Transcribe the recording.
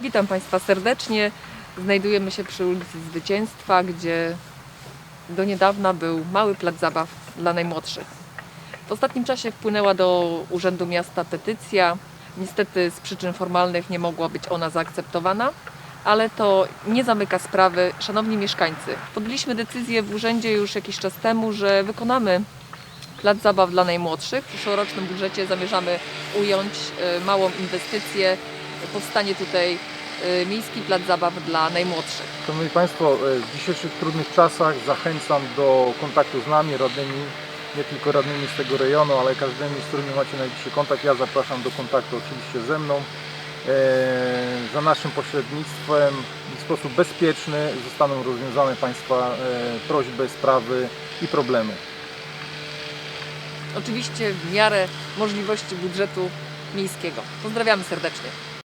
Witam Państwa serdecznie. Znajdujemy się przy ulicy Zwycięstwa, gdzie do niedawna był mały plac zabaw dla najmłodszych. W ostatnim czasie wpłynęła do Urzędu Miasta petycja. Niestety z przyczyn formalnych nie mogła być ona zaakceptowana, ale to nie zamyka sprawy. Szanowni mieszkańcy, podjęliśmy decyzję w urzędzie już jakiś czas temu, że wykonamy plac zabaw dla najmłodszych. W przyszłorocznym budżecie zamierzamy ująć e, małą inwestycję. Powstanie tutaj e, miejski plac zabaw dla najmłodszych. Szanowni Państwo, e, w dzisiejszych trudnych czasach zachęcam do kontaktu z nami, radnymi, nie tylko radnymi z tego rejonu, ale każdymi, z którymi macie najbliższy kontakt. Ja zapraszam do kontaktu oczywiście ze mną. E, Za naszym pośrednictwem w sposób bezpieczny zostaną rozwiązane Państwa e, prośby, sprawy i problemy. Oczywiście w miarę możliwości budżetu miejskiego. Pozdrawiamy serdecznie.